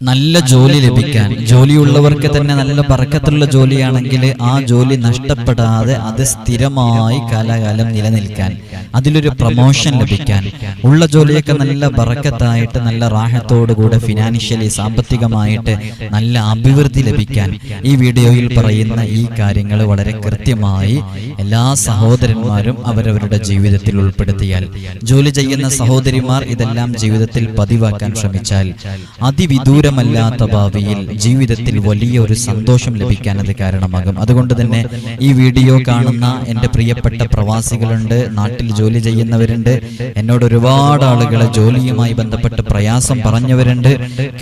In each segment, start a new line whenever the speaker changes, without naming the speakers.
നല്ല ജോലി ലഭിക്കാൻ ജോലിയുള്ളവർക്ക് തന്നെ നല്ല പറക്കത്തുള്ള ജോലിയാണെങ്കിൽ ആ ജോലി നഷ്ടപ്പെടാതെ അത് സ്ഥിരമായി കാലാകാലം നിലനിൽക്കാൻ അതിലൊരു പ്രൊമോഷൻ ലഭിക്കാൻ ഉള്ള ജോലിയൊക്കെ നല്ല ബറക്കത്തായിട്ട് നല്ല റാഹത്തോടുകൂടെ ഫിനാൻഷ്യലി സാമ്പത്തികമായിട്ട് നല്ല അഭിവൃദ്ധി ലഭിക്കാൻ ഈ വീഡിയോയിൽ പറയുന്ന ഈ കാര്യങ്ങൾ വളരെ കൃത്യമായി എല്ലാ സഹോദരന്മാരും അവരവരുടെ ജീവിതത്തിൽ ഉൾപ്പെടുത്തിയാൽ ജോലി ചെയ്യുന്ന സഹോദരിമാർ ഇതെല്ലാം ജീവിതത്തിൽ പതിവാക്കാൻ ശ്രമിച്ചാൽ അതിവിദൂരമല്ലാത്ത ഭാവിയിൽ ജീവിതത്തിൽ വലിയ ഒരു സന്തോഷം ലഭിക്കാൻ അത് കാരണമാകും. അതുകൊണ്ട് തന്നെ ഈ വീഡിയോ കാണുന്ന എന്റെ പ്രിയപ്പെട്ട പ്രവാസികളുണ്ട് നാട്ടിൽ ജോലി ചെയ്യുന്നവരുണ്ട് എന്നോട് ഒരുപാട് ആളുകൾ ജോലിയുമായി ബന്ധപ്പെട്ട് പ്രയാസം പറഞ്ഞവരുണ്ട്.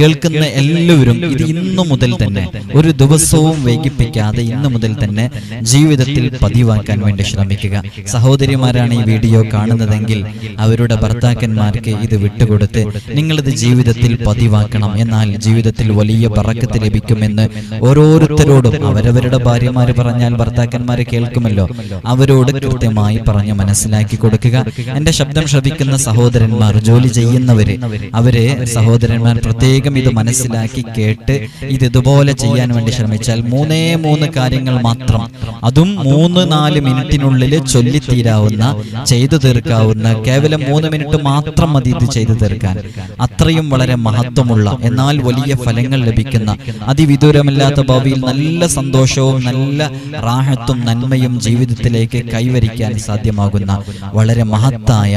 കേൾക്കുന്ന എല്ലാവരും ഇത് ഇന്നു മുതൽ തന്നെ ഒരു ദിവസവും വൈകിപ്പിക്കാതെ ഇന്നു മുതൽ തന്നെ ജീവിതത്തിൽ പതിവാക്കാൻ വേണ്ടി ശ്രമിക്കുക. സഹോദരിമാരാണ് ഈ വീഡിയോ കാണുന്നതെങ്കിൽ അവരുടെ ഭർത്താക്കന്മാർക്ക് ഇത് വിട്ടുകൊടുത്ത് നിങ്ങളിത് ജീവിതത്തിൽ പതിവാക്കണം. എന്നാൽ ജീവിതത്തിൽ വലിയ പറക്കത്ത് ലഭിക്കുമെന്ന് ഓരോരുത്തരോടും അവരവരുടെ ഭാര്യമാര് പറഞ്ഞാൽ ഭർത്താക്കന്മാരെ കേൾക്കുമല്ലോ. അവരോട് കൃത്യമായി പറഞ്ഞ് മനസ്സിലാക്കി കൊടുക്കുക. എന്റെ ശബ്ദം ശ്രവിക്കുന്ന സഹോദരന്മാർ ജോലി ചെയ്യുന്നവര് അവരെ സഹോദരന്മാർ പ്രത്യേകം ഇത് മനസ്സിലാക്കി കേട്ട് ഇത് ഇതുപോലെ ചെയ്യാൻ വേണ്ടി ശ്രമിച്ചാൽ മൂന്നേ മൂന്ന് കാര്യങ്ങൾ മാത്രം അതും മൂന്ന് നാല് മിനിറ്റിനുള്ളിൽ ചൊല്ലിത്തീരാവുന്ന ചെയ്തു തീർക്കാവുന്ന കേവലം മൂന്ന് മിനിറ്റ് മാത്രം മതി ഇത് ചെയ്തു തീർക്കാൻ. അത്രയും വളരെ മഹത്വമുള്ള എന്നാൽ വലിയ ഫലങ്ങൾ ലഭിക്കുന്ന അതിവിദൂരമില്ലാത്ത ഭാവിയിൽ നല്ല സന്തോഷവും നല്ല റാഹത്തും നന്മയും ജീവിതത്തിലേക്ക് കൈവരിക്കാൻ സാധ്യമാകുന്ന വളരെ മഹത്തായ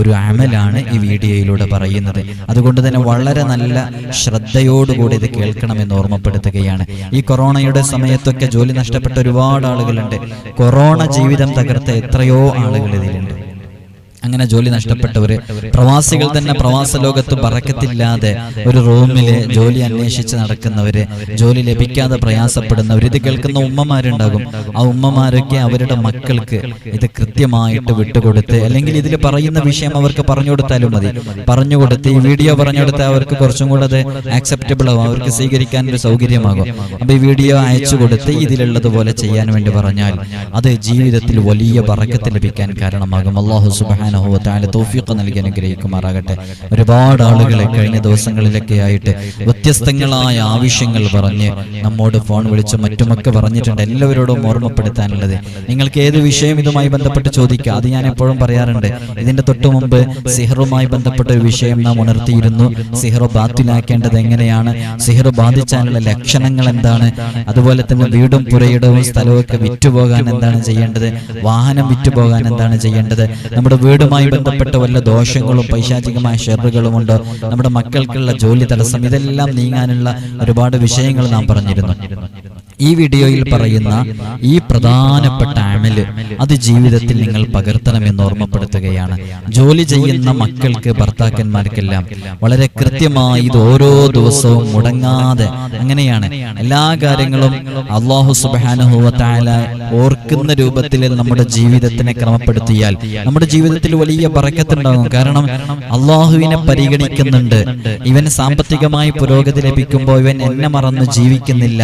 ഒരു അമലാണ് ഈ വീഡിയോയിലൂടെ പറയുന്നത്. അതുകൊണ്ട് തന്നെ വളരെ നല്ല ശ്രദ്ധയോടുകൂടി ഇത് കേൾക്കണമെന്ന് ഓർമ്മപ്പെടുത്തുകയാണ്. ഈ കൊറോണയുടെ സമയത്തൊക്കെ ജോലി നഷ്ടപ്പെട്ട ഒരുപാട് ആളുകളുണ്ട്. കൊറോണ ജീവിതം തകർത്ത എത്രയോ ആളുകൾ ഇതിലുണ്ട്. അങ്ങനെ ജോലി നഷ്ടപ്പെട്ടവര് പ്രവാസികൾ തന്നെ പ്രവാസ ലോകത്ത് പറക്കത്തില്ലാതെ ഒരു റൂമിൽ ജോലി അന്വേഷിച്ച് നടക്കുന്നവര് ജോലി ലഭിക്കാതെ പ്രയാസപ്പെടുന്നവർ ഇത് കേൾക്കുന്ന ഉമ്മമാരുണ്ടാകും. ആ ഉമ്മമാരൊക്കെ അവരുടെ മക്കൾക്ക് ഇത് കൃത്യമായിട്ട് വിട്ടുകൊടുത്ത് അല്ലെങ്കിൽ ഇതിൽ പറയുന്ന വിഷയം അവർക്ക് പറഞ്ഞു കൊടുത്താലും മതി. പറഞ്ഞു കൊടുത്ത് ഈ വീഡിയോ പറഞ്ഞു കൊടുത്താൽ അവർക്ക് കുറച്ചും കൂടെ അത് ആക്സെപ്റ്റബിൾ ആവും. അവർക്ക് സ്വീകരിക്കാൻ ഒരു സൗകര്യമാകും. അപ്പൊ ഈ വീഡിയോ അയച്ചു കൊടുത്ത് ഇതിലുള്ളതുപോലെ ചെയ്യാൻ വേണ്ടി പറഞ്ഞാൽ അത് ജീവിതത്തിൽ വലിയ പറക്കത്ത് ലഭിക്കാൻ കാരണമാകും. അള്ളാഹു സുബാൻ സുബാനഹുവത്തായ തോഫിയൊക്കെ നൽകി അനുഗ്രഹിക്കുമാറാകട്ടെ. ഒരുപാട് ആളുകളെ കഴിഞ്ഞ ദിവസങ്ങളിലൊക്കെ ആയിട്ട് വ്യത്യസ്തങ്ങളായ ആവശ്യങ്ങൾ പറഞ്ഞ് നമ്മോട് ഫോൺ വിളിച്ച് മറ്റുമൊക്കെ പറഞ്ഞിട്ടുണ്ട്. എല്ലാവരോടും ഓർമ്മപ്പെടുത്താനുള്ളത്. നിങ്ങൾക്ക് ഏത് വിഷയം ഇതുമായി ബന്ധപ്പെട്ട് ചോദിക്കുക അത് ഞാൻ എപ്പോഴും പറയാറുണ്ട്. ഇതിന്റെ തൊട്ടു മുമ്പ് സിഹറുമായി ബന്ധപ്പെട്ട ഒരു വിഷയം നാം ഉണർത്തിയിരുന്നു. സിഹർ ബാത്തിലാക്കേണ്ടത് എങ്ങനെയാണ്? സിഹർ ബാധിച്ചാനുള്ള ലക്ഷണങ്ങൾ എന്താണ്? അതുപോലെ തന്നെ വീടും പുരയിടവും സ്ഥലവും ഒക്കെ വിറ്റുപോകാൻ എന്താണ് ചെയ്യേണ്ടത്? വാഹനം വിറ്റുപോകാൻ എന്താണ് ചെയ്യേണ്ടത്? നമ്മുടെ വീടുമായി ബന്ധപ്പെട്ട വല്ല ദോഷങ്ങളും പൈശാചികമായ ഷെറുകളും ഉണ്ട്. നമ്മുടെ മക്കൾക്കുള്ള ജോലി തടസ്സം ഇതെല്ലാം നീങ്ങാനുള്ള ഒരുപാട് വിഷയങ്ങൾ നാം പറഞ്ഞിരുന്നു. ഈ വീഡിയോയിൽ പറയുന്ന ഈ പ്രധാനപ്പെട്ട അമൽ അത് ജീവിതത്തിൽ നിങ്ങൾ പകർത്തണമെന്ന് ഓർമ്മപ്പെടുത്തുകയാണ്. ജോലി ചെയ്യുന്ന മക്കൾക്ക് ഭർത്താക്കന്മാർക്കെല്ലാം വളരെ കൃത്യമായി ഇത് ഓരോ ദിവസവും മുടങ്ങാതെ അങ്ങനെയാണ്. എല്ലാ കാര്യങ്ങളും അള്ളാഹു സുബാനുഹൂവത്തായ ഓർക്കുന്ന രൂപത്തിൽ നമ്മുടെ ജീവിതത്തിനെ ക്രമപ്പെടുത്തിയാൽ നമ്മുടെ ജീവിതത്തിൽ വലിയ പറക്കത്തുണ്ടാകും. കാരണം അള്ളാഹുവിനെ പരിഗണിക്കുന്നുണ്ട്. ഇവൻ സാമ്പത്തികമായി പുരോഗതി ലഭിക്കുമ്പോൾ ഇവൻ എന്നെ മറന്ന് ജീവിക്കുന്നില്ല.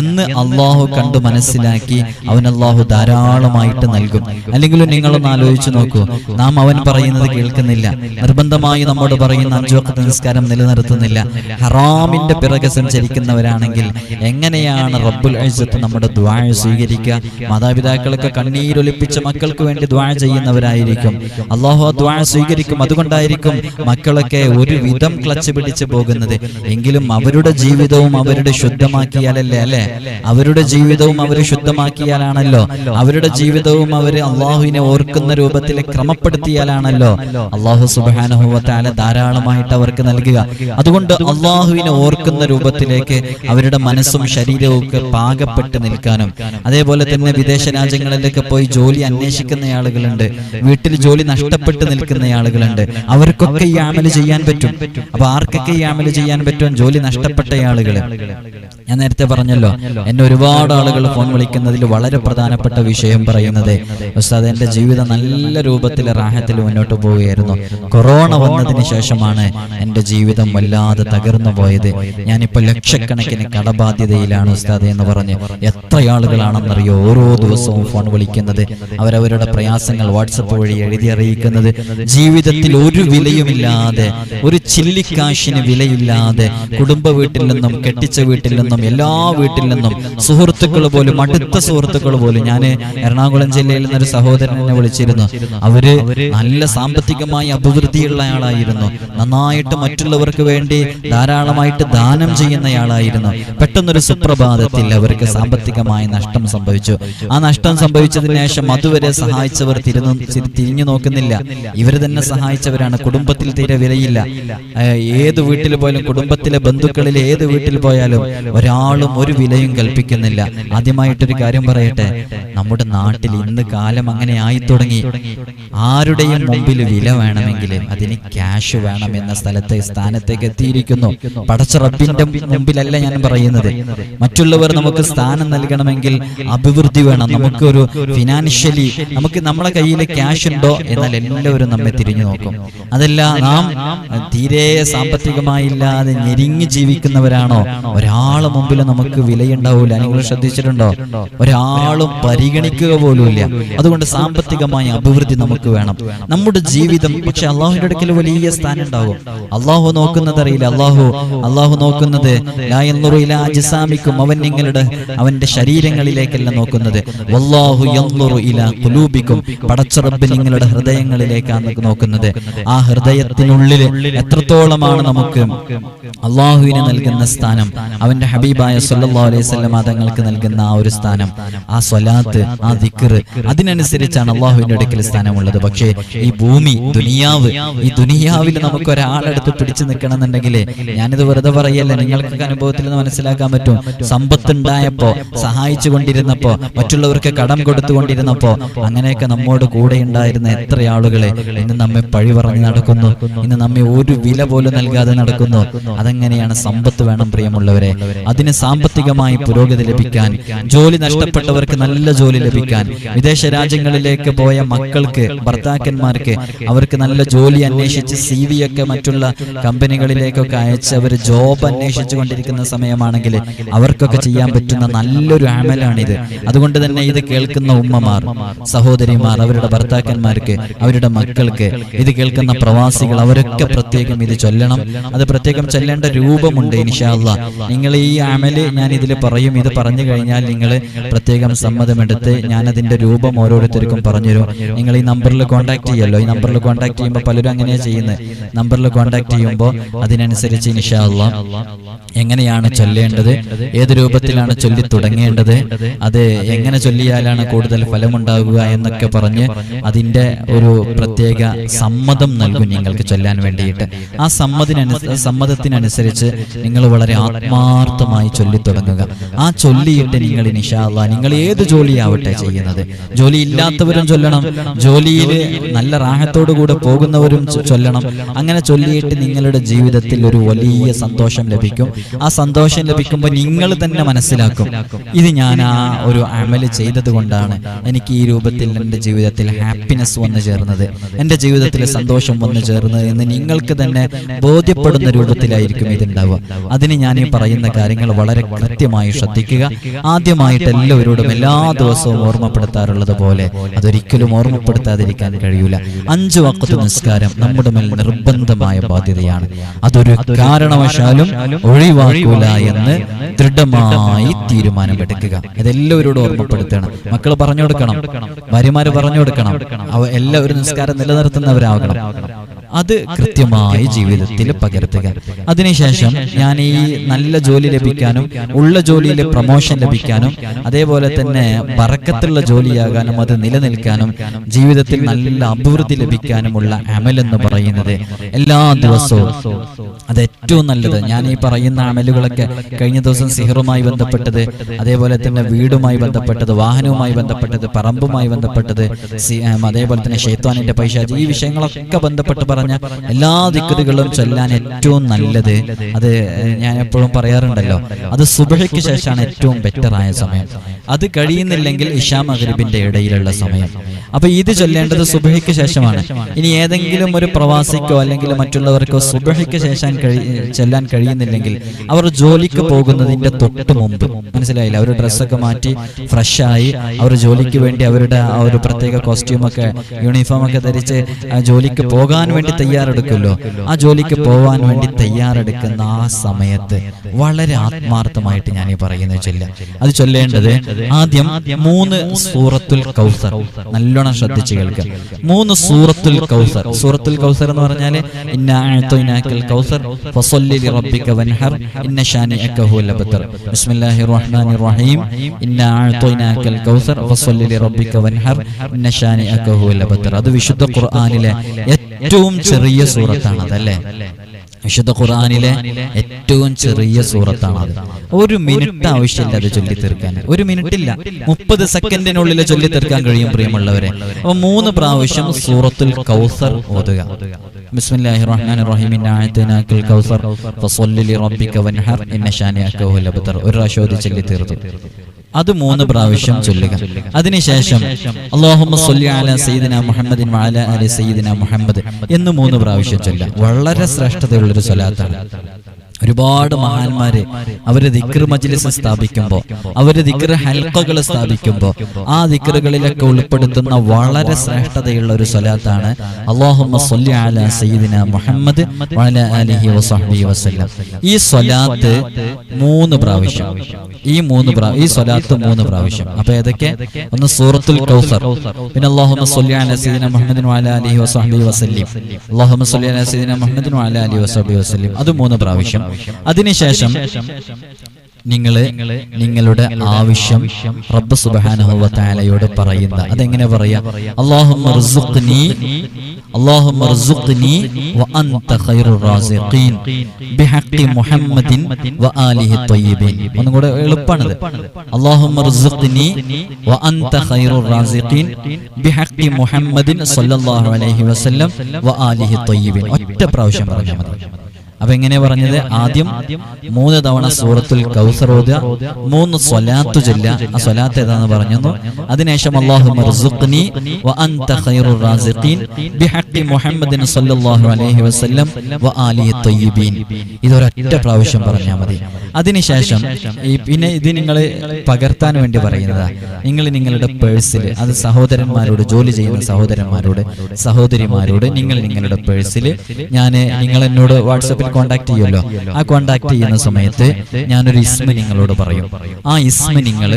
എന്ന് അള്ളാഹു കണ്ടു മനസ്സിലാക്കി അവൻ അള്ളാഹു ധാരാളമായിട്ട് നൽകും. അല്ലെങ്കിൽ നിങ്ങളൊന്ന് ആലോചിച്ചു നോക്കൂ നാം അവൻ പറയുന്നത് കേൾക്കുന്നില്ല. നിർബന്ധമായി നമ്മോട് പറയുന്ന അഞ്ചു വക്കത്ത് നിസ്കാരം നിലനിർത്തുന്നില്ല. ഹറാമിന്റെ പിറകെ സഞ്ചരിക്കുന്നവരാണെങ്കിൽ എങ്ങനെയാണ് റബ്ബുൽ അഴ്സത്ത് നമ്മുടെ ദ്വാഴ സ്വീകരിക്കുക? മാതാപിതാക്കളൊക്കെ കണ്ണീരൊലിപ്പിച്ച മക്കൾക്ക് വേണ്ടി ദ്വാഴ ചെയ്യുന്നവരായിരിക്കും. അള്ളാഹു ആ ദ്വാഴ സ്വീകരിക്കും. അതുകൊണ്ടായിരിക്കും മക്കളൊക്കെ ഒരുവിധം ക്ലച്ച് പിടിച്ച് പോകുന്നത്. എങ്കിലും അവരുടെ ജീവിതവും അവരുടെ ശുദ്ധമാക്കിയാലല്ലേ അല്ലെ? അവരുടെ ജീവിതവും അവർ ശുദ്ധമാക്കിയാലാണല്ലോ. അവരുടെ ജീവിതവും അവർ അള്ളാഹുവിനെ ഓർക്കുന്ന രൂപത്തിൽ ക്രമപ്പെടുത്തിയാലാണല്ലോ. അള്ളാഹു സുബാനുഭവത്താല ധാരാളമായിട്ട് അവർക്ക് നൽകുക. അതുകൊണ്ട് അള്ളാഹുവിനെ ഓർക്കുന്ന രൂപത്തിലേക്ക് അവരുടെ മനസ്സും ശരീരവും ഒക്കെ പാകപ്പെട്ട് നിൽക്കാനും. അതേപോലെ തന്നെ വിദേശ രാജ്യങ്ങളിലൊക്കെ പോയി ജോലി അന്വേഷിക്കുന്ന ആളുകളുണ്ട്. വീട്ടിൽ ജോലി നഷ്ടപ്പെട്ട് നിൽക്കുന്ന ആളുകളുണ്ട്. അവർക്കൊക്കെ ഈ ആമൽ ചെയ്യാൻ പറ്റും. അപ്പൊ ആർക്കൊക്കെ ഈ ആമൽ ചെയ്യാൻ പറ്റും? ജോലി നഷ്ടപ്പെട്ട ആളുകൾ ഞാൻ നേരത്തെ പറഞ്ഞല്ലോ എന്നെ ഒരുപാട് ആളുകൾ ഫോൺ വിളിക്കുന്നതിൽ വളരെ പ്രധാനപ്പെട്ട വിഷയം പറയുന്നത് ഉസ്താദ് എന്റെ ജീവിതം നല്ല രൂപത്തിൽ റാഹത്തിൽ മുന്നോട്ട് പോവുകയായിരുന്നു. കൊറോണ വന്നതിന് ശേഷമാണ് എന്റെ ജീവിതം വല്ലാതെ തകർന്നു പോയത്. ഞാനിപ്പോൾ ലക്ഷക്കണക്കിന് കടബാധ്യതയിലാണ് ഉസ്താദ് എന്ന് പറഞ്ഞ് എത്ര ആളുകളാണെന്നറിയോ? ഓരോ ദിവസവും ഫോൺ വിളിക്കുന്നത് അവരവരുടെ പ്രയാസങ്ങൾ വാട്സപ്പ് വഴി എഴുതി അറിയിക്കുന്നത് ജീവിതത്തിൽ ഒരു വിലയുമില്ലാതെ ഒരു ചില്ലിക്കാശിന് വിലയില്ലാതെ കുടുംബ വീട്ടിൽ നിന്നും കെട്ടിച്ച വീട്ടിൽ നിന്നും എല്ലാ വീട്ടിൽ നിന്നും സുഹൃത്തുക്കൾ പോലും അടുത്ത സുഹൃത്തുക്കൾ പോലും. ഞാൻ എറണാകുളം ജില്ലയിൽ നിന്നൊരു സഹോദരനെ വിളിച്ചിരുന്നു. അവർ നല്ല സാമ്പത്തികമായി അഭിവൃദ്ധിയുള്ള ആളായിരുന്നു. നന്നായിട്ട് മറ്റുള്ളവർക്ക് വേണ്ടി ധാരാളമായിട്ട് ദാനം ചെയ്യുന്നയാളായിരുന്നു. പെട്ടെന്നൊരു സുപ്രഭാതത്തിൽ അവർക്ക് സാമ്പത്തികമായ നഷ്ടം സംഭവിച്ചു. ആ നഷ്ടം സംഭവിച്ചതിന് ശേഷം അതുവരെ സഹായിച്ചവർ തിരുന്നു തിരിഞ്ഞു നോക്കുന്നില്ല. ഇവർ തന്നെ സഹായിച്ചവരാണ്. കുടുംബത്തിൽ തീരെ വിലയില്ല. ഏത് വീട്ടിൽ പോയാലും കുടുംബത്തിലെ ബന്ധുക്കളിൽ ഏത് വീട്ടിൽ പോയാലും ഒരാളും ഒരു വിലയും കൽപ്പിക്കുന്നില്ല. ആദ്യമായിട്ടൊരു കാര്യം പറയട്ടെ. നമ്മുടെ നാട്ടിൽ ഇന്ന് കാലം അങ്ങനെ ആയി തുടങ്ങി ആരുടെയും മുമ്പിൽ വില വേണമെങ്കിൽ അതിന് ക്യാഷ് വേണം എന്ന സ്ഥലത്തെ സ്ഥാനത്തേക്ക് എത്തിയിരിക്കുന്നു. പടച്ച റബ്ബിന്റെ മുമ്പിലല്ല ഞാൻ പറയുന്നത്. മറ്റുള്ളവർ നമുക്ക് സ്ഥാനം നൽകണമെങ്കിൽ അഭിവൃദ്ധി വേണം. നമുക്കൊരു ഫിനാൻഷ്യലി നമുക്ക് നമ്മളെ കയ്യിൽ ക്യാഷ് ഉണ്ടോ എന്നാൽ എല്ലാവരും നമ്മെ തിരിഞ്ഞു നോക്കും. അതല്ല നാം തീരെ സാമ്പത്തികമായില്ലാതെ ഞെരിങ്ങി ജീവിക്കുന്നവരാണോ? ജീവിക്കുന്നവരാണോ ഒരാളെ മുമ്പിൽ നമുക്ക് വിലയുണ്ടാവൂല. നിങ്ങൾ ശ്രദ്ധിച്ചിട്ടുണ്ടോ? ഒരാളും പരിഗണിക്കുക പോലുമില്ല. അതുകൊണ്ട് സാമ്പത്തികമായ അഭിവൃദ്ധി നമുക്ക് വേണം. നമ്മുടെ ജീവിതം പക്ഷെ അള്ളാഹുവിന്റെ അടുക്കൽ വലിയ സ്ഥാനം ഉണ്ടാവും അള്ളാഹു നോക്കുന്നത് അറിയില്ല. അള്ളാഹു അള്ളാഹു നോക്കുന്നത് അജിസാമിക്കും. അവൻ നിങ്ങളുടെ അവന്റെ ശരീരങ്ങളിലേക്കല്ല നോക്കുന്നത്. വല്ലാഹു യൻദുറു ഇലാ ഖുലൂബിക്കും. പടച്ച റബ്ബ് നിങ്ങളുടെ ഹൃദയങ്ങളിലേക്കാണ് നോക്കുന്നത്. ആ ഹൃദയത്തിനുള്ളിൽ എത്രത്തോളമാണ് നമുക്ക് അള്ളാഹുവിന് നൽകുന്ന സ്ഥാനം? അവന്റെ ഹബീബായ സല്ലാ അലൈഹി വസല്ലം തങ്ങൾക്ക് നൽകുന്ന ആ ഒരു സ്ഥാനം ആ സ്വലാത്ത് ആ ദിക്കർ അതിനനുസരിച്ചാണ് അള്ളാഹുവിന്റെ അടുക്കൽ സ്ഥാനമുള്ളത്. പക്ഷേ ഈ ഭൂമി ദുനിയാവ് ഈ ദുനിയാവിൽ നമുക്ക് ഒരാളെടുത്ത് പിടിച്ചു നിൽക്കണം എന്നുണ്ടെങ്കിൽ ഞാനിത് വെറുതെ പറയല്ല നിങ്ങൾക്ക് അനുഭവത്തിൽ നിന്ന് മനസ്സിലാക്കാൻ പറ്റും. സമ്പത്ത് ഉണ്ടായപ്പോ സഹായിച്ചു കൊണ്ടിരുന്നപ്പോ മറ്റുള്ളവർക്ക് കടം കൊടുത്തുകൊണ്ടിരുന്നപ്പോ അങ്ങനെയൊക്കെ നമ്മോട് കൂടെ ഉണ്ടായിരുന്ന എത്ര ആളുകളെ ഇന്ന് നമ്മെ പഴി പറഞ്ഞ് നടക്കുന്നു. ഇന്ന് നമ്മെ ഒരു വില പോലും നൽകാതെ നടക്കുന്നു. അതെങ്ങനെയാണ് സമ്പത്ത് വേണം പ്രിയമുള്ളവരെ? അതിന് സാമ്പത്തികമായി പുരോഗതി ലഭിക്കാൻ ജോലി നഷ്ടപ്പെട്ടവർക്ക് നല്ല ജോലി ലഭിക്കാൻ വിദേശ രാജ്യങ്ങളിലേക്ക് പോയ മക്കൾക്ക് ഭർത്താക്കന്മാർക്ക് അവർക്ക് നല്ല ജോലി അന്വേഷിച്ച് സി വി ഒക്കെ മറ്റുള്ള കമ്പനികളിലേക്കൊക്കെ അയച്ച് അവർ ജോബ് അന്വേഷിച്ചു കൊണ്ടിരിക്കുന്ന സമയമാണെങ്കിൽ അവർക്കൊക്കെ ചെയ്യാൻ പറ്റുന്ന നല്ലൊരു അമലാണിത്. അതുകൊണ്ട് തന്നെ ഇത് കേൾക്കുന്ന ഉമ്മമാർ സഹോദരിമാർ അവരുടെ ഭർത്താക്കന്മാർക്ക് അവരുടെ മക്കൾക്ക് ഇത് കേൾക്കുന്ന പ്രവാസികൾ അവരൊക്കെ പ്രത്യേകം ഇത് ചൊല്ലണം. അത് പ്രത്യേകം ചൊല്ലേണ്ട രൂപമുണ്ട് ഇൻഷാല്ല നിങ്ങൾ ഈ അമൽ ഞാൻ ഇതിൽ പറയും ഇത് പറഞ്ഞു കഴിഞ്ഞാൽ നിങ്ങൾ പ്രത്യേകം സമ്മതമെടുത്ത് ഞാൻ അതിന്റെ രൂപം ഓരോരുത്തർക്കും പറഞ്ഞുതരും നിങ്ങൾ ഈ നമ്പറിൽ കോൺടാക്ട് ചെയ്യല്ലോ. ഈ നമ്പറിൽ കോൺടാക്ട് ചെയ്യുമ്പോൾ പലരും അങ്ങനെയാണ് ചെയ്യുന്നത്. നമ്പറിൽ കോൺടാക്ട് ചെയ്യുമ്പോൾ അതിനനുസരിച്ച് ഇൻഷാല്ല എങ്ങനെയാണ് ചൊല്ലേണ്ടത്? ഏത് രൂപത്തിലാണ് ചൊല്ലി തുടങ്ങേണ്ടത്? അത് എങ്ങനെ ചൊല്ലിയാലാണ് കൂടുതൽ ഫലമുണ്ടാകുക എന്നൊക്കെ പറഞ്ഞ് അതിന്റെ ഒരു പ്രത്യേക സമ്മതം നൽകും നിങ്ങൾക്ക് ചൊല്ലാൻ വേണ്ടിയിട്ട്. ആ സമ്മതിനനു സമ്മതത്തിനനുസരിച്ച് നിങ്ങൾ വളരെ ആത്മാർത്ഥമായി ചൊല്ലി തുടങ്ങുക. ആ ചൊല്ലിയിട്ട് നിങ്ങൾ നിഷാല്ല നിങ്ങൾ ഏത് ജോലിയാവട്ടെ ചെയ്യുന്നത്? ജോലി ഇല്ലാത്തവരും ചൊല്ലണം. ജോലിയിൽ നല്ല റാഹത്തോടു കൂടെ പോകുന്നവരും ചൊല്ലണം. അങ്ങനെ ചൊല്ലിയിട്ട് നിങ്ങളുടെ ജീവിതത്തിൽ ഒരു വലിയ സന്തോഷം ലഭിക്കും. ആ സന്തോഷം ലഭിക്കുമ്പോൾ നിങ്ങൾ തന്നെ മനസ്സിലാക്കും. ഇത് ഞാൻ ആ ഒരു അമൽ ചെയ്തത് കൊണ്ടാണ് എനിക്ക് ഈ രൂപത്തിൽ എന്റെ ജീവിതത്തിൽ ഹാപ്പിനെസ് വന്നു ചേർന്നത്. എന്റെ ജീവിതത്തിൽ സന്തോഷം വന്നു ചേർന്നത് എന്ന് നിങ്ങൾക്ക് തന്നെ ബോധ്യപ്പെടുന്ന രൂപത്തിലായിരിക്കും ഇതുണ്ടാവുക. അതിന് ഞാൻ ഈ പറയുന്ന കാര്യങ്ങൾ വളരെ കൃത്യമായി ശ്രദ്ധിക്കുക. ആദ്യമായിട്ട് എല്ലാവരോടും എല്ലാ ദിവസവും ഓർമ്മപ്പെടുത്താറുള്ളത് പോലെ അതൊരിക്കലും ഓർമ്മപ്പെടുത്താതിരിക്കാൻ കഴിയൂല. അഞ്ചു വക്കത്ത് നിസ്കാരം നമ്മുടെ മേൽ നിർബന്ധമായ ബാധ്യതയാണ്. അതൊരു കാരണവശാലും ഒഴിവാക്കൂല എന്ന് ദൃഢമായി തീരുമാനമെടുക്കുക. ഇതെല്ലാവരോടും ഓർമ്മപ്പെടുത്തണം. മക്കൾ പറഞ്ഞു കൊടുക്കണം. ഭാര്യമാര് പറഞ്ഞു കൊടുക്കണം. അവ എല്ലാവരും നിസ്കാരം നിലനിർത്തുന്നവരാകണം. അത് കൃത്യമായി ജീവിതത്തിൽ പകർത്തുക. അതിനുശേഷം ഞാൻ ഈ നല്ല ജോലി ലഭിക്കാനും ഉള്ള ജോലിയിൽ പ്രൊമോഷൻ ലഭിക്കാനും അതേപോലെ തന്നെ പറക്കത്തുള്ള ജോലിയാകാനും അത് നിലനിൽക്കാനും ജീവിതത്തിൽ നല്ല അഭിവൃദ്ധി ലഭിക്കാനുമുള്ള അമൽ എന്ന് പറയുന്നത് എല്ലാ ദിവസവും. അത് ഏറ്റവും നല്ലത്. ഞാൻ ഈ പറയുന്ന അമലുകളൊക്കെ കഴിഞ്ഞ ദിവസം സിഹറുമായി ബന്ധപ്പെട്ടത് അതേപോലെ തന്നെ വീടുമായി ബന്ധപ്പെട്ടത് വാഹനവുമായി ബന്ധപ്പെട്ടത് പറമ്പുമായി ബന്ധപ്പെട്ടത് അതേപോലെ തന്നെ ഷെയ്ത്താനിന്റെ പൈശാചി ഈ വിഷയങ്ങളൊക്കെ ബന്ധപ്പെട്ട് പറഞ്ഞ എല്ലാ ദിക്കറുകളും ചൊല്ലാൻ ഏറ്റവും നല്ലത് അത് ഞാൻ എപ്പോഴും പറയാറുണ്ടല്ലോ. അത് സുബഹയ്ക്ക് ശേഷമാണ് ഏറ്റവും ബെറ്റർ ആയ സമയം. അത് കഴിയുന്നില്ലെങ്കിൽ ഇഷാ മഹരിബിന്റെ ഇടയിലുള്ള സമയം. അപ്പൊ ഇത് ചൊല്ലേണ്ടത് സുബഹയ്ക്ക് ശേഷമാണ്. ഇനി ഏതെങ്കിലും ഒരു പ്രവാസിക്കോ അല്ലെങ്കിൽ മറ്റുള്ളവർക്കോ സുബഹയ്ക്ക് ശേഷം ചെല്ലാൻ കഴിയുന്നില്ലെങ്കിൽ അവർ ജോലിക്ക് പോകുന്നതിന്റെ തൊട്ട് മുമ്പ്. മനസ്സിലായില്ല? അവർ ഡ്രസ്സൊക്കെ മാറ്റി ഫ്രഷ് ആയി അവർ ജോലിക്ക് വേണ്ടി അവരുടെ ആ ഒരു പ്രത്യേക കോസ്റ്റ്യൂം ഒക്കെ യൂണിഫോം ഒക്കെ ധരിച്ച് ആ ജോലിക്ക് പോകാൻ വേണ്ടി തയ്യാറെടുക്കുമല്ലോ. ആ ജോലിക്ക് പോകാൻ വേണ്ടി തയ്യാറെടുക്കുന്ന ആ സമയത്ത് വളരെ ആത്മാർത്ഥമായിട്ട് ഞാൻ ഈ പറയുന്നത് ചൊല്ല അത് ചൊല്ലേണ്ടത് ആദ്യം മൂന്ന് സൂറത്തുൽ കൗസർ. നല്ലോണം ശ്രദ്ധിച്ച് കേൾക്കുക മൂന്ന് സൂറത്തുൽ കൗസർ. സൂറത്തുൽ കൗസർ എന്ന് പറഞ്ഞാൽ കൗസർ വൻഹർ ഇന്ന റഹീം ഇന്ന കൗസർ വൻഹർ ഇന്ന അത് വിശുദ്ധ ഖുർആനിലെ ഏറ്റവും ചെറിയ സൂറത്താണ് അതല്ലേ വിശുദ്ധ ഖുർആനിലെ ഏറ്റവും ചെറിയ സൂറത്താണ് അത് ഒരു മിനിറ്റ് ആവശ്യമില്ല അത് ചൊല്ലി തീർക്കാൻ ഒരു മിനിറ്റ് ഇല്ല മുപ്പത് സെക്കൻഡിനുള്ളിൽ ചൊല്ലി തീർക്കാൻ കഴിയും പ്രിയമുള്ളവരെ. അപ്പൊ മൂന്ന് പ്രാവശ്യം സൂറത്തുൽ കൗസർ ഓതുക. കൗസർ. ഫസല്ലി വൻഹർ. ഇന്ന അബ്തർ. ഒരു പ്രാവശ്യം ഓതി ചൊല്ലി തീർത്തു അത് മൂന്ന് പ്രാവശ്യം ചൊല്ലുക. അതിനുശേഷം അള്ളാഹുമ്മ അല സയ്യിദിന മുഹമ്മദിൻ അലി സയ്യിദിന മുഹമ്മദ് എന്ന് മൂന്ന് പ്രാവശ്യം ചൊല്ലുക. വളരെ ശ്രേഷ്ഠതയുള്ളൊരു സ്വലാത്താണ്. ഒരുപാട് മഹാന്മാര് അവർ ദിക്ർ മജ്ലിസ് സ്ഥാപിക്കുമ്പോൾ അവർ ദിക്ർ ഹൽക്കകൾ സ്ഥാപിക്കുമ്പോൾ ആ ദിക്റുകളിലൊക്കെ ഉൾപ്പെടുത്തുന്ന വളരെ ശ്രേഷ്ഠതയുള്ള ഒരു സ്വലാത്താണ് അള്ളാഹുമ്മ മുഹമ്മദ് ഈ സ്വലാത്ത് മൂന്ന് പ്രാവശ്യം. ഈ മൂന്ന് ഈ സ്വലാത്ത് മൂന്ന് പ്രാവശ്യം. അപ്പൊ ഏതൊക്കെ? ഒന്ന് സൂറത്തുൽ കൗസർ. പിന്നെ അല്ലാഹുമ്മ മുഹമ്മദ് അലിഹി സയ്യിദിന മുഹമ്മദിൻ വഅല അലിഹി വസല്ലം. അത് മൂന്ന് പ്രാവശ്യം. അതിനുശേഷം നിങ്ങളെ നിങ്ങളുടെ ആവശ്യം റബ്ബ് സുബ്ഹാനഹു വ തആലയോട് പറയുന്ന അതെങ്ങനെ പറയാ? അല്ലാഹുമ്മ ർസുഖ്നി അല്ലാഹുമ്മ ർസുഖ്നി വ അൻത ഖൈറുർ റാസിഖീൻ ബിഹഖി മുഹമ്മദിൻ വ ആലിഹി ത്വയ്യിബീൻ ഒന്നും കൂടെ എളുപ്പമാണിത് അല്ലാഹുമ്മ ർസുഖ്നി വ അൻത ഖൈറുർ റാസിഖീൻ ബിഹഖി മുഹമ്മദിൻ സല്ലല്ലാഹു അലൈഹി വസല്ലം വ ആലിഹി ത്വയ്യിബീൻ ഒറ്റ പ്രാവശ്യം പറഞ്ഞാൽ മതി. അപ്പൊ എങ്ങനെ പറഞ്ഞത്? ആദ്യം മൂന്ന് തവണ സൂറത്തുൽ കൗസർ ഓതുക മൂന്ന് സ്വലാത്തു ചൊല്ല ആ സ്വലാത്ത് ഏതാന്ന് പറഞ്ഞു അതിനുശേഷം ഇതൊരൊറ്റ പ്രാവശ്യം പറഞ്ഞാൽ മതി. അതിനുശേഷം ഈ പിന്നെ ഇത് നിങ്ങൾ പകർത്താൻ വേണ്ടി പറയുന്നതാ. നിങ്ങൾ നിങ്ങളുടെ പേഴ്സിൽ അത് സഹോദരന്മാരോട് ജോലി ചെയ്യുന്ന സഹോദരന്മാരോട് സഹോദരിമാരോട് നിങ്ങൾ നിങ്ങളുടെ പേഴ്സിൽ ഞാൻ നിങ്ങൾ എന്നോട് വാട്സപ്പിൽ കോൺടാക്ട് ചെയ്യുമല്ലോ. ആ കോണ്ടാക്ട് ചെയ്യുന്ന സമയത്ത് ഞാനൊരു ഇസ്മ നിങ്ങളോട് പറയും. ആ ഇസ്മ നിങ്ങൾ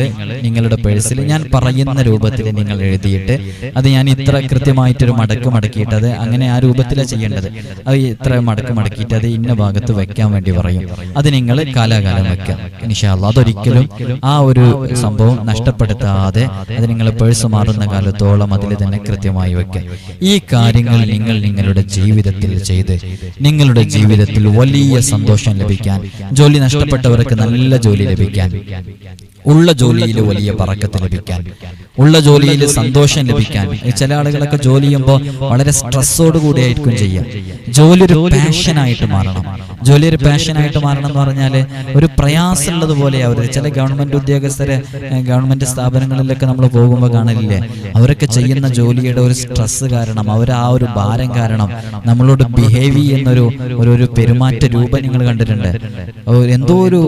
നിങ്ങളുടെ പേഴ്സിൽ ഞാൻ പറയുന്ന രൂപത്തിൽ നിങ്ങൾ എഴുതിയിട്ട് അത് ഞാൻ ഇത്ര കൃത്യമായിട്ടൊരു മടക്ക് മടക്കിയിട്ട് അത് അങ്ങനെ ആ രൂപത്തിലാണ് ചെയ്യേണ്ടത്. അത് ഇത്ര മടക്ക് മടക്കിയിട്ട് അത് ഇന്ന ഭാഗത്ത് വെക്കാൻ വേണ്ടി പറയും. അത് നിങ്ങൾ കാലാകാലം വെക്കാം ഇൻഷാല്ല അതൊരിക്കലും ആ ഒരു സംഭവം നഷ്ടപ്പെടുത്താതെ അത് നിങ്ങൾ പേഴ്സ് മാറുന്ന കാലത്തോളം അതിൽ തന്നെ കൃത്യമായി വെക്കാം ഈ കാര്യങ്ങൾ നിങ്ങൾ നിങ്ങളുടെ ജീവിതത്തിൽ ചെയ്ത് നിങ്ങളുടെ ജീവിതത്തിൽ വലിയ സന്തോഷം ലഭിക്കാൻ ജോലി നഷ്ടപ്പെട്ടവർക്ക് നല്ല ജോലി ലഭിക്കാൻ ഉള്ള ജോലിയിൽ വലിയ പറക്കത്ത് ലഭിക്കാൻ ഉള്ള ജോലിയിൽ സന്തോഷം ലഭിക്കാൻ. ചില ആളുകളൊക്കെ ജോലി ചെയ്യുമ്പോൾ വളരെ സ്ട്രെസ്സോട് കൂടി ആയിരിക്കും ചെയ്യുക. ജോലി ഒരു പാഷനായിട്ട് മാറണം. ജോലി ഒരു പാഷനായിട്ട് മാറണം എന്ന് പറഞ്ഞാൽ ഒരു പ്രയാസമുള്ളത് പോലെയാവരുത് ചില ഗവൺമെന്റ് ഉദ്യോഗസ്ഥരെ ഗവൺമെന്റ് ഗവൺമെന്റ് സ്ഥാപനങ്ങളിലൊക്കെ നമ്മൾ പോകുമ്പോൾ കാണലില്ലേ. അവരൊക്കെ ചെയ്യുന്ന ജോലിയുടെ ഒരു സ്ട്രെസ് കാരണം അവർ ആ ഒരു ഭാരം കാരണം നമ്മളോട് ബിഹേവ് ചെയ്യുന്നൊരു ഒരു ഒരു പെരുമാറ്റ രൂപം നിങ്ങൾ കണ്ടിട്ടുണ്ട്. എന്തോ ഒരു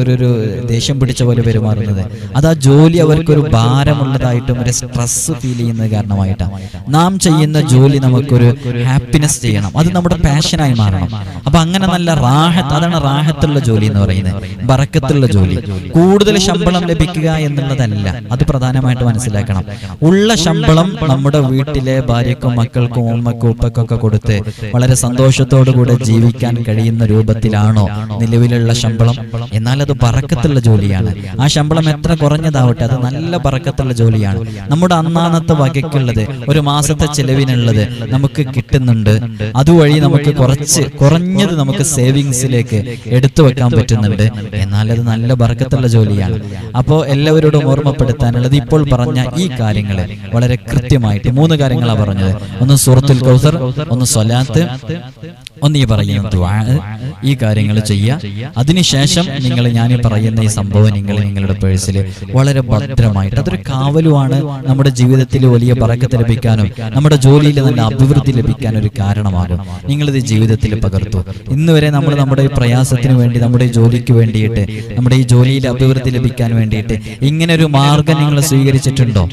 ഒരു ഒരു ദേഷ്യം പിടിച്ച പോലെ പെരുമാറുന്നത്. അത് ആ ജോലി അവർക്കൊരു ഭാരമുള്ളതായിട്ടും ഒരു സ്ട്രെസ് ഫീൽ ചെയ്യുന്നത് കാരണമായിട്ടാണ്. നാം ചെയ്യുന്ന ജോലി നമുക്കൊരു ഹാപ്പിനെസ് ചെയ്യണം. അത് നമ്മുടെ പാഷനായി മാറണം. അപ്പൊ അങ്ങനെ നല്ല റാഹത്ത് അതാണ് റാഹത്തുള്ള ജോലി എന്ന് പറയുന്നത്. ബറക്കത്തുള്ള ജോലി. കൂടുതൽ ശമ്പളം ലഭിക്കുക എന്നുള്ളതല്ല. അത് പ്രധാനമായിട്ട് മനസ്സിലാക്കണം. ഉള്ള ശമ്പളം നമ്മുടെ വീട്ടിലെ ഭാര്യക്കും മക്കൾക്കും ഉമ്മക്കും ഉപ്പക്കൊക്കെ കൊടുത്ത് വളരെ സന്തോഷത്തോടു കൂടെ ജീവിക്കാൻ കഴിയുന്ന രൂപത്തിലാണോ നിലവിലുള്ള ശമ്പളം? എന്നാൽ അത് ബറക്കത്തുള്ള ജോലിയാണ്. ആ ശമ്പളം എത്ര കുറഞ്ഞതാവട്ടെ അത് നല്ല പറക്കത്തുള്ള ജോലിയാണ്. നമ്മുടെ അന്നാന്നത്തെ വകയ്ക്കുള്ളത് ഒരു മാസത്തെ ചെലവിനുള്ളത് നമുക്ക് കിട്ടുന്നുണ്ട്. അതുവഴി നമുക്ക് കുറച്ച് കുറഞ്ഞത് നമുക്ക് സേവിങ്സിലേക്ക് എടുത്തു വെക്കാൻ പറ്റുന്നുണ്ട്. എന്നാൽ അത് നല്ല ബർക്കത്തുള്ള ജോലിയാണ്. അപ്പോൾ എല്ലാവരോടും ഓർമ്മപ്പെടുത്താനുള്ളത് ഇപ്പോൾ പറഞ്ഞ ഈ കാര്യങ്ങൾ വളരെ കൃത്യമായിട്ട് മൂന്ന് കാര്യങ്ങളാണ് പറഞ്ഞത്. ഒന്ന് സൂറത്തുൽ കൗസർ ഒന്ന് സ്വലാത്ത് ഒന്ന് ഈ പറയുന്ന ഈ കാര്യങ്ങൾ ചെയ്യുക. അതിനുശേഷം നിങ്ങൾ ഞാൻ ഈ പറയുന്ന ഈ സംഭവം നിങ്ങൾ നിങ്ങളുടെ പേഴ്സിൽ വളരെ ഭദ്രമായിട്ട് അതൊരു കാവലുമാണ് നമ്മുടെ ജീവിതത്തിൽ വലിയ പറക്കത്ത് ലഭിക്കാനും നമ്മുടെ ജോലിയിൽ നല്ല അഭിവൃദ്ധി ലഭിക്കാനും ഒരു കാരണമാകും. നിങ്ങളിത് ജീവിതത്തിൽ പകർത്തു. ഇന്ന് വരെ നമ്മൾ നമ്മുടെ പ്രയാസത്തിന് വേണ്ടി നമ്മുടെ ജോലിക്ക് വേണ്ടിയിട്ട് നമ്മുടെ ഈ ജോലിയിൽ അഭിവൃദ്ധി ലഭിക്കാൻ വേണ്ടിയിട്ട് ഇങ്ങനെ ഒരു മാർഗം നിങ്ങൾ സ്വീകരിച്ചിട്ടുണ്ടോ?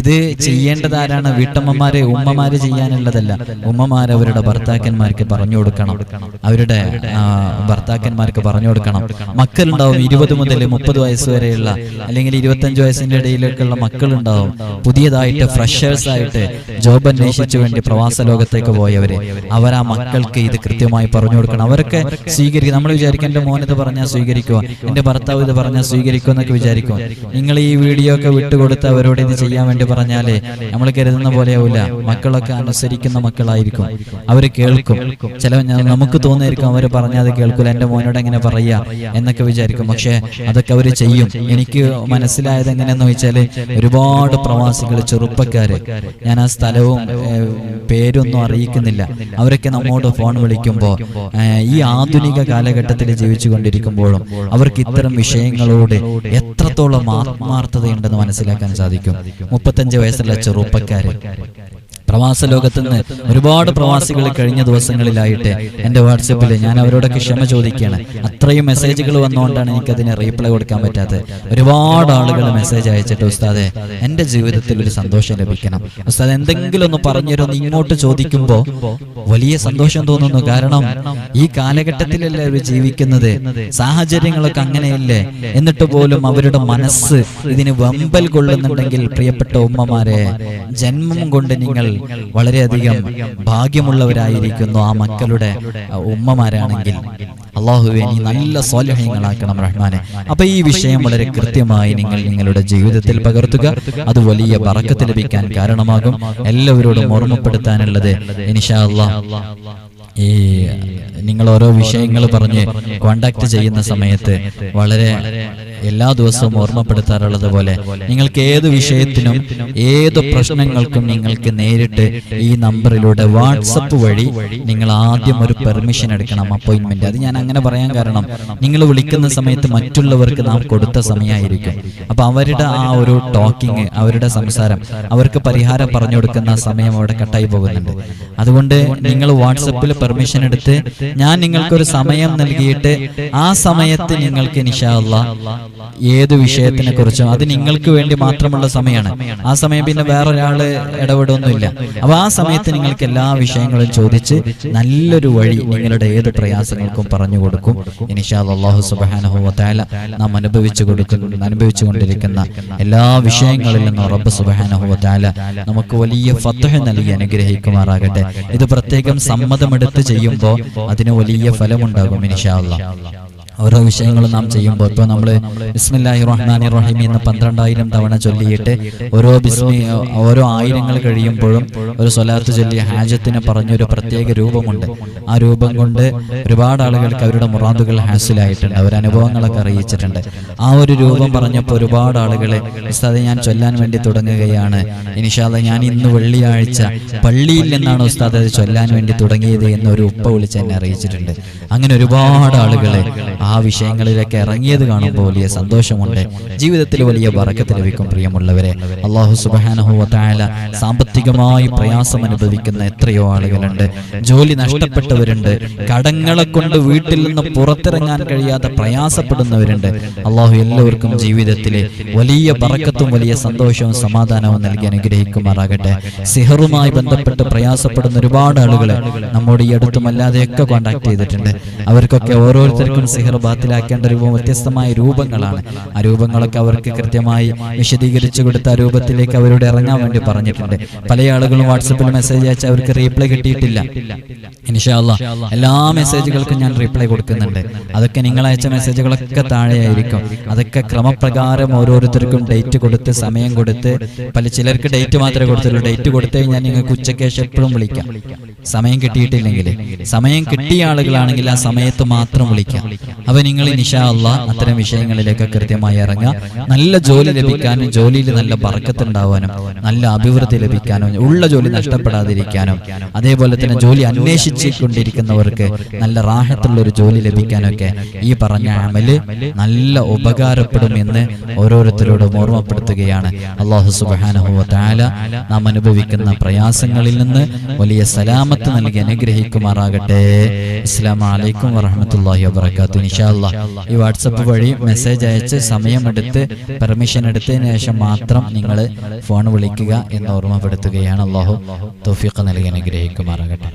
ഇത് ചെയ്യേണ്ടത് ആരാണ്? വീട്ടമ്മമാരെ ഉമ്മമാര് ചെയ്യാനുള്ളതല്ല. ഉമ്മമാർ അവരുടെ ഭർത്താക്കന്മാർക്ക് പറഞ്ഞു കൊടുക്കണം. അവരുടെ ഭർത്താക്കന്മാർക്ക് പറഞ്ഞു കൊടുക്കണം. മക്കളുണ്ടാവും ഇരുപത് മുതൽ മുപ്പത് വയസ്സ് വരെയുള്ള അല്ലെങ്കിൽ ഇരുപത്തഞ്ച് വയസ്സിന്റെ ഇടയിലേക്കുള്ള മക്കളുണ്ടാവും. പുതിയതായിട്ട് ഫ്രഷേഴ്സ് ആയിട്ട് ജോബ് അന്വേഷിച്ചു വേണ്ടി പ്രവാസ ലോകത്തേക്ക് പോയവര്. അവർ ആ മക്കൾക്ക് ഇത് കൃത്യമായി പറഞ്ഞു കൊടുക്കണം. അവരൊക്കെ സ്വീകരിക്കും. നമ്മൾ വിചാരിക്കും എന്റെ മോൻ ഇത് പറഞ്ഞാൽ സ്വീകരിക്കുക എന്റെ ഭർത്താവ് ഇത് പറഞ്ഞാൽ സ്വീകരിക്കുക എന്നൊക്കെ വിചാരിക്കും. നിങ്ങൾ ഈ വീഡിയോ ഒക്കെ വിട്ടുകൊടുത്ത് അവരോട് ഇത് ചെയ്യാൻ വേണ്ടി പറഞ്ഞാലേ നമ്മൾ കരുതുന്ന പോലെയാവില്ല മക്കളൊക്കെ അനുസരിക്കുന്ന മക്കളായിരിക്കും. അവർ കേൾക്കും. ചില നമുക്ക് തോന്നിയിരിക്കും അവർ പറഞ്ഞാൽ അത് കേൾക്കില്ല എന്റെ മോനോട് എങ്ങനെ പറയാ എന്നൊക്കെ വിചാരിക്കും. പക്ഷെ അതൊക്കെ അവർ ചെയ്യും. എനിക്ക് മനസ്സിലായത് എങ്ങനെയെന്ന് വെച്ചാൽ ഒരുപാട് പ്രവാസികൾ ചെറുപ്പക്കാര് ഞാൻ ആ സ്ഥലവും പേരൊന്നും അറിയിക്കുന്നില്ല. അവരൊക്കെ നമ്മോട് ഫോൺ വിളിക്കുമ്പോൾ ഈ ആധുനിക കാലഘട്ടത്തിൽ ജീവിച്ചു കൊണ്ടിരിക്കുമ്പോഴും അവർക്ക് ഇത്തരം വിഷയങ്ങളോട് എത്രത്തോളം ആത്മാർത്ഥതയുണ്ടെന്ന് മനസ്സിലാക്കാൻ സാധിക്കും. മുപ്പത്തഞ്ച് വയസ്സുള്ള ചെറുപ്പക്കാര് പ്രവാസ ലോകത്ത് നിന്ന് ഒരുപാട് പ്രവാസികൾ കഴിഞ്ഞ ദിവസങ്ങളിലായിട്ട് എന്റെ വാട്സപ്പിൽ ഞാൻ അവരോടൊക്കെ ക്ഷമ ചോദിക്കുകയാണ്. അത്രയും മെസ്സേജുകൾ വന്നുകൊണ്ടാണ് എനിക്കതിന് റീപ്ലൈ കൊടുക്കാൻ പറ്റാത്തത്. ഒരുപാട് ആളുകൾ മെസ്സേജ് അയച്ചിട്ട് ഉസ്താദെ എന്റെ ജീവിതത്തിൽ ഒരു സന്തോഷം ലഭിക്കണം. ഉസ്താദ് എന്തെങ്കിലും ഒന്ന് പറഞ്ഞുതരുമെന്ന് ഇങ്ങോട്ട് ചോദിക്കുമ്പോൾ വലിയ സന്തോഷം തോന്നുന്നു. കാരണം ഈ കാലഘട്ടത്തിലല്ലേ അവർ ജീവിക്കുന്നത്? സാഹചര്യങ്ങളൊക്കെ അങ്ങനെയല്ലേ? എന്നിട്ട് പോലും അവരുടെ മനസ്സ് ഇതിന് വമ്പൽ കൊള്ളുന്നുണ്ടെങ്കിൽ പ്രിയപ്പെട്ട ഉമ്മമാരെ ജന്മം കൊണ്ട് നിങ്ങൾ വളരെയധികം ഭാഗ്യമുള്ളവരായിരിക്കുന്നു ആ മക്കളുടെ ഉമ്മമാരാണെങ്കിൽ. അള്ളാഹുവെ നീ നല്ല സ്വാലഹ്യങ്ങളാക്കണം റഹ്മാനെ. അപ്പൊ ഈ വിഷയം വളരെ കൃത്യമായി നിങ്ങൾ നിങ്ങളുടെ ജീവിതത്തിൽ പകർത്തുക. അത് വലിയ പറക്കത്ത് ലഭിക്കാൻ കാരണമാകും. എല്ലാവരോടും ഓർമ്മപ്പെടുത്താനുള്ളത് ഇനിഷാ അള്ളാഹ് ഈ നിങ്ങൾ ഓരോ വിഷയങ്ങൾ പറഞ്ഞ് കോണ്ടാക്ട് ചെയ്യുന്ന സമയത്ത് വളരെ എല്ലാ ദിവസവും ഓർമ്മപ്പെടുത്താറുള്ളത് പോലെ നിങ്ങൾക്ക് ഏത് വിഷയത്തിനും ഏത് പ്രശ്നങ്ങൾക്കും നിങ്ങൾക്ക് നേരിട്ട് ഈ നമ്പറിലൂടെ വാട്സപ്പ് വഴി നിങ്ങൾ ആദ്യം ഒരു പെർമിഷൻ എടുക്കണം അപ്പോയിന്റ്മെന്റ് അത് ഞാൻ അങ്ങനെ പറയാൻ കാരണം നിങ്ങൾ വിളിക്കുന്ന സമയത്ത് മറ്റുള്ളവർക്ക് നാം കൊടുത്ത സമയമായിരിക്കും. അപ്പൊ അവരുടെ ആ ഒരു ടോക്കിംഗ് അവരുടെ സംസാരം അവർക്ക് പരിഹാരം പറഞ്ഞു കൊടുക്കുന്ന സമയം അവിടെ കട്ടായി പോകുന്നുണ്ട്. അതുകൊണ്ട് നിങ്ങൾ വാട്സപ്പിൽ പെർമിഷൻ എടുത്ത് ഞാൻ നിങ്ങൾക്കൊരു സമയം നൽകിയിട്ട് ആ സമയത്ത് നിങ്ങൾക്ക് നിഷാല്ല ഏത് വിഷയത്തിനെ കുറിച്ചും അത് നിങ്ങൾക്ക് വേണ്ടി മാത്രമുള്ള സമയമാണ്. ആ സമയം പിന്നെ വേറൊരാൾ ഇടപെടൊന്നുമില്ല അപ്പൊ ആ സമയത്ത് നിങ്ങൾക്ക് എല്ലാ വിഷയങ്ങളും ചോദിച്ച് നല്ലൊരു വഴി നിങ്ങളുടെ ഏത് പ്രയാസങ്ങൾക്കും പറഞ്ഞു കൊടുക്കും. ഇനിഷാ അള്ളാഹു സുബാനഹുല നാം അനുഭവിച്ചു കൊടുക്കുന്ന അനുഭവിച്ചു കൊണ്ടിരിക്കുന്ന എല്ലാ വിഷയങ്ങളിൽ നിന്നും റബ്ബ് സുബാനഹുല നമുക്ക് വലിയ ഫത്തഹ നൽകി അനുഗ്രഹിക്കുമാറാകട്ടെ. ഇത് പ്രത്യേകം സമ്മതമെടുത്ത് ചെയ്യുമ്പോൾ അതിന് വലിയ ഫലമുണ്ടാകും ഇനിഷാ അള്ളാഹ്. ഓരോ വിഷയങ്ങളും നാം ചെയ്യുമ്പോൾ ഇപ്പോൾ നമ്മൾ ബിസ്മില്ലാഹി റഹ്മാനി റഹീം എന്ന് പന്ത്രണ്ടായിരം തവണ ചൊല്ലിയിട്ട് ഓരോ ബിസ്മി ഓരോ ആയിരങ്ങൾ കഴിയുമ്പോഴും ഒരു സ്വലാത്ത് ചൊല്ലി ഹാജത്തിന് പറഞ്ഞൊരു പ്രത്യേക രൂപമുണ്ട്. ആ രൂപം കൊണ്ട് ഒരുപാട് ആളുകൾക്ക് അവരുടെ മുറാദുകൾ ഹാസിലായിട്ടുണ്ട്. അവർ അനുഭവങ്ങളൊക്കെ അറിയിച്ചിട്ടുണ്ട്. ആ ഒരു രൂപം പറഞ്ഞപ്പോൾ ഒരുപാട് ആളുകൾ ഉസ്താദെ ഞാൻ ചൊല്ലാൻ വേണ്ടി തുടങ്ങുകയാണ്. ഇനിഷാദ ഞാൻ ഇന്ന് വെള്ളിയാഴ്ച പള്ളിയിൽ നിന്നാണ് ഉസ്താദ് അത് ചൊല്ലാൻ വേണ്ടി തുടങ്ങിയത് എന്നൊരു ഉപ്പ വിളിച്ച് എന്നെ അറിയിച്ചിട്ടുണ്ട്. അങ്ങനെ ഒരുപാട് ആളുകളെ ആ വിഷയങ്ങളിലേക്ക് ഇറങ്ങിയത് കാണുമ്പോൾ വലിയ സന്തോഷമുണ്ട്. ജീവിതത്തിൽ വലിയ വറക്കത്ത് ലഭിക്കും പ്രിയമുള്ളവരെ. അള്ളാഹു സുബാനഹുല സാമ്പത്തികമായി പ്രയാസം അനുഭവിക്കുന്ന എത്രയോ ആളുകളുണ്ട്. ജോലി നഷ്ടപ്പെട്ടവരുണ്ട്. കടങ്ങളെ കൊണ്ട് വീട്ടിൽ നിന്ന് പുറത്തിറങ്ങാൻ കഴിയാതെ പ്രയാസപ്പെടുന്നവരുണ്ട്. അള്ളാഹു എല്ലാവർക്കും ജീവിതത്തിലെ വലിയ പറക്കത്തും വലിയ സന്തോഷവും സമാധാനവും നൽകി അനുഗ്രഹിക്കുമാറാകട്ടെ. സിഹറുമായി ബന്ധപ്പെട്ട് പ്രയാസപ്പെടുന്ന ഒരുപാട് ആളുകൾ നമ്മുടെ ഈ അടുത്തും അല്ലാതെയൊക്കെ കോണ്ടാക്ട് ചെയ്തിട്ടുണ്ട്. അവർക്കൊക്കെ ഓരോരുത്തർക്കും സിഹർ ബാത്തിലാക്കേണ്ട രൂപം വ്യത്യസ്തമായ രൂപങ്ങളാണ്. ആ രൂപങ്ങളൊക്കെ അവർക്ക് കൃത്യമായി വിശദീകരിച്ചു കൊടുത്ത രൂപത്തിലേക്ക് അവരോട് ഇറങ്ങാൻ വേണ്ടി പറഞ്ഞിട്ടുണ്ട്. പല ആളുകളും വാട്സപ്പിൽ മെസ്സേജ് അയച്ച അവർക്ക് റീപ്ലൈ കിട്ടിയിട്ടില്ല. ഇൻഷാല്ല എല്ലാ മെസ്സേജുകൾക്കും ഞാൻ റീപ്ലൈ കൊടുക്കുന്നുണ്ട്. അതൊക്കെ നിങ്ങൾ അയച്ച മെസ്സേജുകളൊക്കെ താഴെയായിരിക്കും. അതൊക്കെ ക്രമപ്രകാരം ഓരോരുത്തർക്കും ഡേറ്റ് കൊടുത്ത് സമയം കൊടുത്ത് പല ചിലർക്ക് ഡേറ്റ് മാത്രമേ കൊടുത്തുള്ളൂ ഡേറ്റ് കൊടുത്തു കഴിഞ്ഞാൽ നിങ്ങൾക്ക് ഉച്ചയ്ക്ക് എപ്പോഴും വിളിക്കാം. സമയം കിട്ടിയിട്ടില്ലെങ്കിൽ. സമയം കിട്ടിയ ആളുകളാണെങ്കിൽ ആ സമയത്ത് മാത്രം വിളിക്കാം. അപ്പൊ നിങ്ങൾ നിഷാ അല്ല അത്തരം വിഷയങ്ങളിലേക്ക് കൃത്യമായി ഇറങ്ങുക. നല്ല ജോലി ലഭിക്കാനും ജോലിയിൽ നല്ല പറക്കത്തുണ്ടാവാനും നല്ല അഭിവൃദ്ധി ലഭിക്കാനും ഉള്ള ജോലി നഷ്ടപ്പെടാതിരിക്കാനും അതേപോലെ തന്നെ ജോലി അന്വേഷിച്ചുകൊണ്ടിരിക്കുന്നവർക്ക് നല്ല റാഹത്തുള്ള ഒരു ജോലി ലഭിക്കാനൊക്കെ ഈ പറഞ്ഞ അമൽ നല്ല ഉപകാരപ്പെടും എന്ന് ഓരോരുത്തരോടും ഓർമ്മപ്പെടുത്തുകയാണ്. അള്ളാഹു സുബാനഹുല നാം അനുഭവിക്കുന്ന പ്രയാസങ്ങളിൽ നിന്ന് വലിയ സലാമത്ത് നൽകി അനുഗ്രഹിക്കുമാറാകട്ടെ. അസ്സാം വലൈക്കും വാഹമത്തല്ലാഹി വാബർക്കാത്തു ഇൻഷാല്ല ഈ വാട്സപ്പ് വഴി മെസ്സേജ് അയച്ച് സമയമെടുത്ത് പെർമിഷൻ എടുത്തതിന് ശേഷം മാത്രം നിങ്ങൾ ഫോൺ വിളിക്കുക എന്ന് ഓർമ്മപ്പെടുത്തുകയാണ് അള്ളാഹു തൗഫീഖ് നൽകി അനുഗ്രഹിക്കുമാറാകട്ടെ.